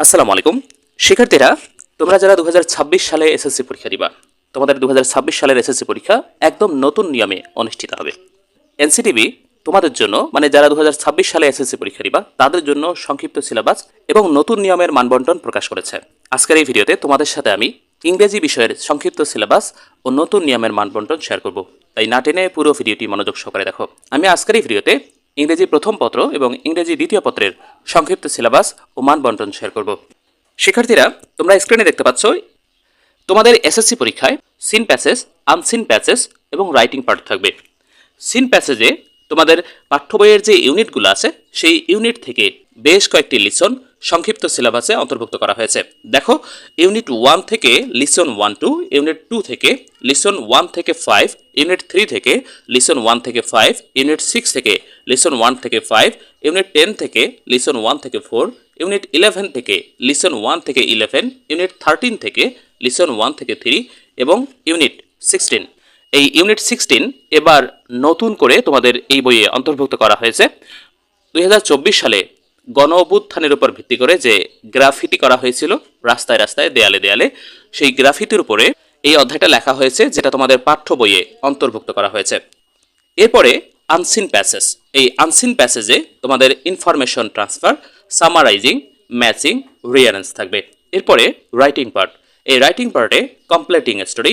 আসসালামু আলাইকুম। শিক্ষার্থীরা, তোমরা যারা দু হাজার ছাব্বিশ সালে এসএসসি পরীক্ষা দিবা, তোমাদের দু হাজার ছাব্বিশ সালের এসএসসি পরীক্ষা একদম নতুন নিয়মে অনুষ্ঠিত হবে। এনসিটিভি তোমাদের জন্য মানে যারা দু হাজার ছাব্বিশ সালে এসএসসি পরীক্ষা দিবা, তাদের জন্য সংক্ষিপ্ত সিলেবাস এবং নতুন নিয়মের মানবন্টন প্রকাশ করেছে। আজকের এই ভিডিওতে তোমাদের সাথে আমি ইংরেজি বিষয়ের সংক্ষিপ্ত সিলেবাস ও নতুন নিয়মের মানবন্টন শেয়ার করব। তাই না টেনে পুরো ভিডিওটি মনোযোগ সহকারে দেখো। আমি আজকের এই ভিডিওতে ইংরেজি প্রথম পত্র এবং ইংরেজি দ্বিতীয় পত্রের সংক্ষিপ্ত সিলেবাস ও মানবন্টন শেয়ার করব। শিক্ষার্থীরা, তোমরা স্ক্রিনে দেখতে পাচ্ছ, তোমাদের এসএসসি পরীক্ষায় সিন প্যাসেজ আনসিন প্যাসেজ এবং রাইটিং পার্ট থাকবে। সিন প্যাসেজে তোমাদের পাঠ্য বইয়ের যে ইউনিটগুলো আছে, সেই ইউনিট থেকে বেশ কয়েকটি লিসন সংক্ষিপ্ত সিলেবাসে অন্তর্ভুক্ত করা হয়েছে। দেখো, ইউনিট ওয়ান থেকে lesson one two, unit two থেকে লিসন ওয়ান থেকে ফাইভ, ইউনিট থ্রি থেকে লিসন ওয়ান থেকে ফাইভ, ইউনিট সিক্স থেকে লিসন ওয়ান থেকে ফাইভ, ইউনিট টেন থেকে লিসন ওয়ান থেকে ফোর, ইউনিট ইলেভেন থেকে লিসন ওয়ান থেকে ইলেভেন, ইউনিট থার্টিন থেকে লিসন ওয়ান থেকে থ্রি এবং ইউনিট সিক্সটিন। এই ইউনিট সিক্সটিন এবার নতুন করে তোমাদের এই বইয়ে অন্তর্ভুক্ত করা হয়েছে। দুই হাজার চব্বিশ সালে গণ অভ্যুত্থানের উপর ভিত্তি করে যে গ্রাফিটি করা হয়েছিল, রাস্তায় রাস্তায়, দেয়ালে দেয়ালে, সেই গ্রাফিতির উপরে এই অধ্যায়টা লেখা হয়েছে, যেটা তোমাদের পাঠ্য বইয়ে অন্তর্ভুক্ত করা হয়েছে। এরপরে আনসিন প্যাসেজ এই আনসিন প্যাসেজে তোমাদের information transfer summarising matching rearrange থাকবে। এরপরে রাইটিং পার্ট এই রাইটিং পার্টে completing story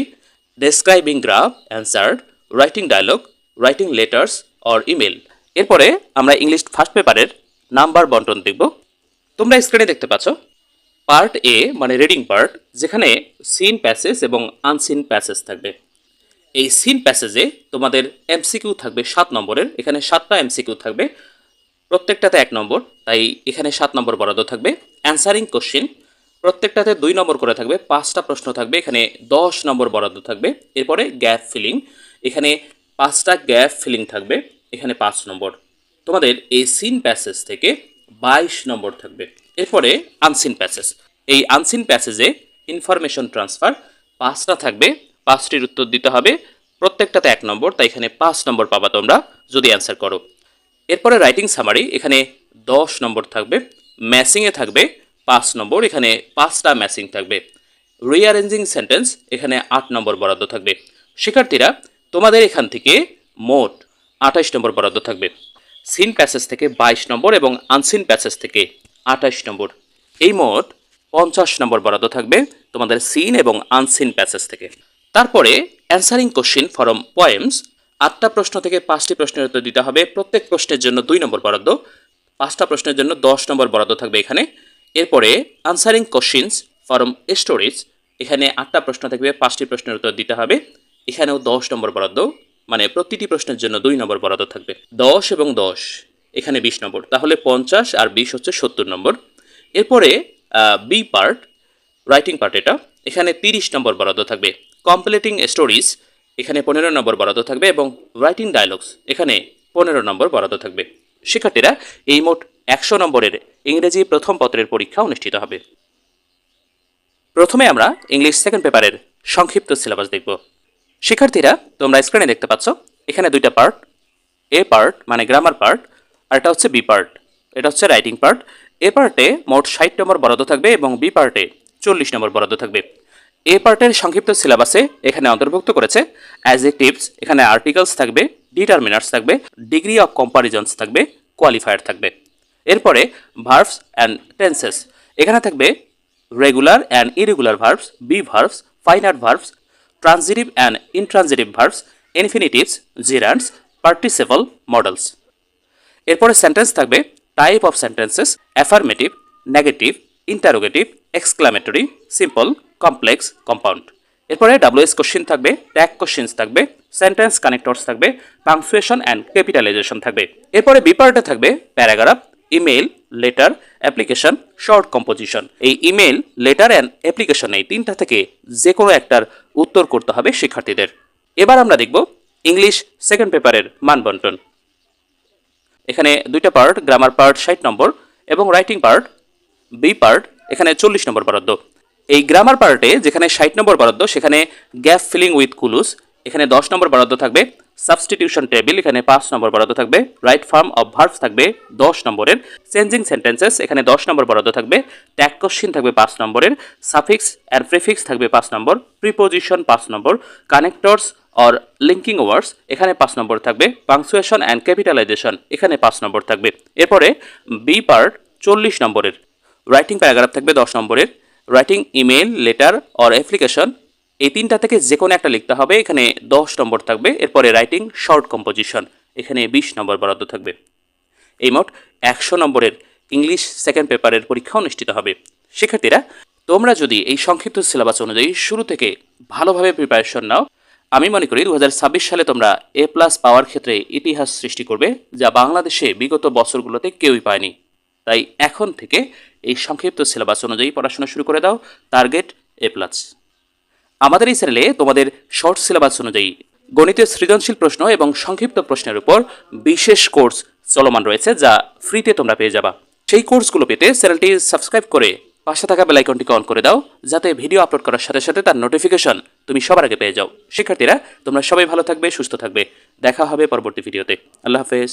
describing graph answered writing dialogue writing letters or email এরপরে আমরা ইংলিশ ফার্স্ট পেপারের নাম্বার বন্টন দেখব। তোমরা স্ক্রিনে দেখতে পাচ্ছ? পার্ট এ মানে রিডিং পার্ট যেখানে সিন প্যাসেজ এবং আনসিন প্যাসেজ থাকবে। এই সিন প্যাসেজে তোমাদের এমসিকিউ থাকবে সাত নম্বরের। এখানে সাতটা এমসিকিউ থাকবে। প্রত্যেকটাতে এক নম্বর, তাই এখানে সাত নম্বর বরাদ্দ থাকবে। অ্যান্সারিং কোশ্চিন প্রত্যেকটাতে দুই নম্বর করে থাকবে, পাঁচটা প্রশ্ন থাকবে, এখানে দশ নম্বর বরাদ্দ থাকবে। এরপরে গ্যাপ ফিলিং, এখানে পাঁচটা গ্যাপ ফিলিং থাকবে, এখানে পাঁচ নম্বর। তোমাদের এই সিন প্যাসেজ থেকে বাইশ নম্বর থাকবে। এরপরে আনসিন প্যাসেজ। এই আনসিন প্যাসেজে ইনফরমেশন ট্রান্সফার, পাঁচটা থাকবে, পাঁচটির উত্তর দিতে হবে। প্রত্যেকটাতে এক নম্বর, তাই এখানে পাঁচ নম্বর পাবা তোমরা, যদি অ্যান্সার করো। এরপরে রাইটিং সামারি এখানে দশ নম্বর থাকবে ম্যাসিংয়ে থাকবে পাঁচ নম্বর, এখানে পাঁচটা ম্যাসিং থাকবে। রিঅ্যারেঞ্জিং সেন্টেন্স এখানে আট নম্বর বরাদ্দ থাকবে। শিক্ষার্থীরা, তোমাদের এখান থেকে মোট আঠাশ নম্বর বরাদ্দ থাকবে। সিন প্যাসেজ থেকে বাইশ নম্বর এবং আনসিন প্যাসেজ থেকে আঠাশ নম্বর। এই মোট পঞ্চাশ নম্বর বরাদ্দ থাকবে তোমাদের সিন এবং আনসিন প্যাসেজ থেকে। তারপরে অ্যান্সারিং কোশ্চিন ফরম পয়েমস আটটা প্রশ্ন থেকে পাঁচটি প্রশ্নের উত্তর দিতে হবে। প্রত্যেক প্রশ্নের জন্য দুই নম্বর বরাদ্দ, পাঁচটা প্রশ্নের জন্য দশ নম্বর বরাদ্দ থাকবে এখানে। এরপরে আনসারিং কোশ্চিনস ফরম স্টোরিজ এখানে আটটা প্রশ্ন থাকবে, পাঁচটি প্রশ্নের উত্তর দিতে হবে। এখানেও দশ নম্বর বরাদ্দ মানে প্রতিটি প্রশ্নের জন্য দুই নম্বর বরাদ্দ থাকবে। দশ এবং দশ, এখানে বিশ নম্বর। তাহলে পঞ্চাশ আর বিশ হচ্ছে সত্তর নম্বর। এরপরে বি পার্ট রাইটিং পার্ট এটা, এখানে তিরিশ নম্বর বরাদ্দ থাকবে। কমপ্লিটিং স্টোরিজ এখানে পনেরো নম্বর বরাদ্দ থাকবে এবং রাইটিং ডায়লগস এখানে পনেরো নম্বর বরাদ্দ থাকবে। শিক্ষার্থীরা, এই মোট একশো নম্বরের ইংরেজি প্রথম পত্রের পরীক্ষা অনুষ্ঠিত হবে। প্রথমে আমরা ইংলিশ সেকেন্ড পেপারের সংক্ষিপ্ত সিলেবাস দেখব। শিক্ষার্থীরা, তোমরা স্ক্রিনে দেখতে পাচ্ছ, এখানে দুইটা পার্ট এ পার্ট মানে গ্রামার পার্ট আর এটা হচ্ছে বি পার্ট এটা হচ্ছে রাইটিং পার্ট এ পার্টে মোট ষাট নম্বর বরাদ্দ থাকবে এবং বি পার্টে চল্লিশ নম্বর বরাদ্দ থাকবে। এ পার্টের সংক্ষিপ্ত সিলেবাসে এখানে অন্তর্ভুক্ত করেছে অ্যাজেক্টিভস এখানে আর্টিকেলস থাকবে ডিটারমিনার্স থাকবে ডিগ্রি অফ কম্পারিজনস থাকবে কোয়ালিফায়ার থাকবে। এরপরে ভার্বস অ্যান্ড টেন্সেস এখানে থাকবে regular and irregular verbs be verbs finite verbs transitive and intransitive verbs infinitives gerunds participle modals এরপরে সেন্টেন্স থাকবে type of sentences affirmative negative interrogative exclamatory simple complex compound এরপরে WS question থাকবে tag questions থাকবে sentence connectors থাকবে punctuation and capitalisation থাকবে। এরপরে বিপার্টে থাকবে paragraph email letter application short composition এই ইমেল লেটার অ্যান্ড অ্যাপ্লিকেশন এই তিনটা থেকে যে কোনো একটার উত্তর করতে হবে শিক্ষার্থীদের। এবার আমরা দেখব ইংলিশ সেকেন্ড পেপারের মানবন্টন এখানে দুইটা পার্ট গ্রামার পার্ট ষাট নম্বর এবং রাইটিং পার্ট বি পার্ট এখানে চল্লিশ নম্বর বরাদ্দ। এই গ্রামার পার্টে যেখানে ষাট নম্বর বরাদ্দ, সেখানে গ্যাপ ফিলিং উইথ কুলুস, এখানে দশ নম্বর বরাদ্দ থাকবে সাবস্টিটিউশন টেবিল এখানে পাঁচ নম্বর বরাদ্দ থাকবে রাইট ফর্ম অফ ভার্বস থাকবে দশ নম্বরের চেঞ্জিং সেন্টেন্সেস এখানে দশ নম্বর বরাদ্দ থাকবে ট্যাগ কোশ্চিন থাকবে পাঁচ নম্বরের সাফিক্স অ্যান্ড প্রিফিক্স থাকবে পাঁচ নম্বর প্রিপোজিশন পাঁচ নম্বর কানেক্টরস অর লিঙ্কিং ওয়ার্ডস এখানে পাঁচ নম্বর থাকবে পাংচুয়েশন অ্যান্ড ক্যাপিটালাইজেশন এখানে পাঁচ নম্বর থাকবে। এরপরে বি পার্ট চল্লিশ নম্বরের রাইটিং প্যারাগ্রাফ থাকবে দশ নম্বরের writing email letter or application এই তিনটা থেকে যে কোনো একটা লিখতে হবে, এখানে দশ নম্বর থাকবে, এরপরে রাইটিং শর্ট কম্পোজিশন এখানে বিশ নম্বর বরাদ্দ থাকবে। এই মোট একশো নম্বরের ইংলিশ সেকেন্ড পেপারের পরীক্ষা অনুষ্ঠিত হবে। শিক্ষার্থীরা, তোমরা যদি এই সংক্ষিপ্ত সিলেবাস অনুযায়ী শুরু থেকে ভালোভাবে প্রিপারেশন নাও, আমি মনে করি দু হাজার ছাব্বিশ সালে তোমরা এ প্লাস পাওয়ার ক্ষেত্রে ইতিহাস সৃষ্টি করবে, যা বাংলাদেশে বিগত বছরগুলোতে কেউই পায়নি। তাই এখন থেকে এই সংক্ষিপ্ত সিলেবাস অনুযায়ী পড়াশোনা শুরু করে দাও টার্গেট এ প্লাস আমাদের এই চ্যানেলে তোমাদের শর্ট সিলেবাস অনুযায়ী গণিতের সৃজনশীল প্রশ্ন এবং সংক্ষিপ্ত প্রশ্নের উপর বিশেষ কোর্স চলমান রয়েছে যা ফ্রিতে তোমরা পেয়ে যাবা। সেই কোর্সগুলো পেতে চ্যানেলটি সাবস্ক্রাইব করে পাশে থাকা বেল আইকনটিকে অন করে দাও, যাতে ভিডিও আপলোড করার সাথে সাথে তার নোটিফিকেশন তুমি সবার আগে পেয়ে যাও। শিক্ষার্থীরা, তোমরা সবাই ভালো থাকবে, সুস্থ থাকবে। দেখা হবে পরবর্তী ভিডিওতে আল্লাহ হাফেজ।